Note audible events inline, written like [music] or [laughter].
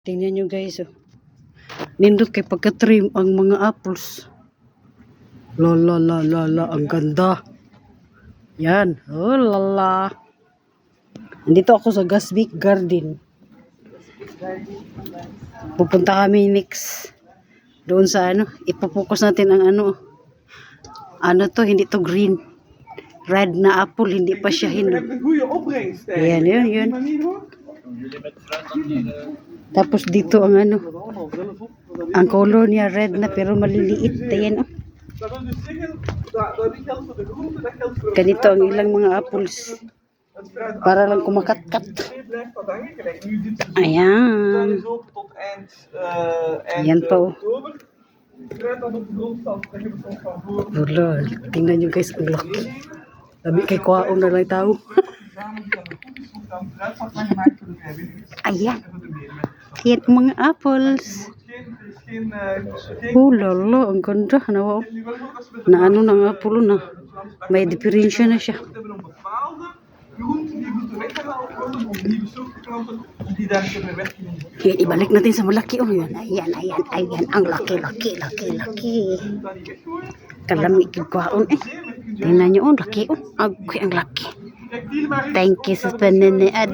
Tingnan nyo guys. Oh. Nindot kay pagka-trim ang mga apples. La la la la la. Ang ganda. Yan. Oh la la. Nandito ako sa Gasvik Garden. Pupunta kami next. Doon sa ano. Ipopokus natin ang ano. Ano to. Hindi to green. Red na apple. Hindi pa siya opbrengst. hè. Ayan, yun, yun. Tapos dito ang ano. Ang color niya red na pero maliliit. Ayan oh. geldt voor Ganito ang ilang mga apples. Para lang kumakatkat. Ayan. Dat is open tot eind, eind Yan eh, pa, oh. van voor. Wala. Tingnan nyo guys ang laki. Labi kay kwaon na lang tao. [laughs] Ayan. Ayan ang mga apples. Oh lala. Ang ganda. Ano, ze met de na ano ng apple na. May diferensya na siya. Ayan, ibalik natin sa malaki. Oh, yan. Ayan, ayan, ayan. Ang laki, laki, laki, laki. Kalami kay kwaon eh. Tingnan nyo, oh, laki. Oh, ang, ang laki. Thank you sa pananaad.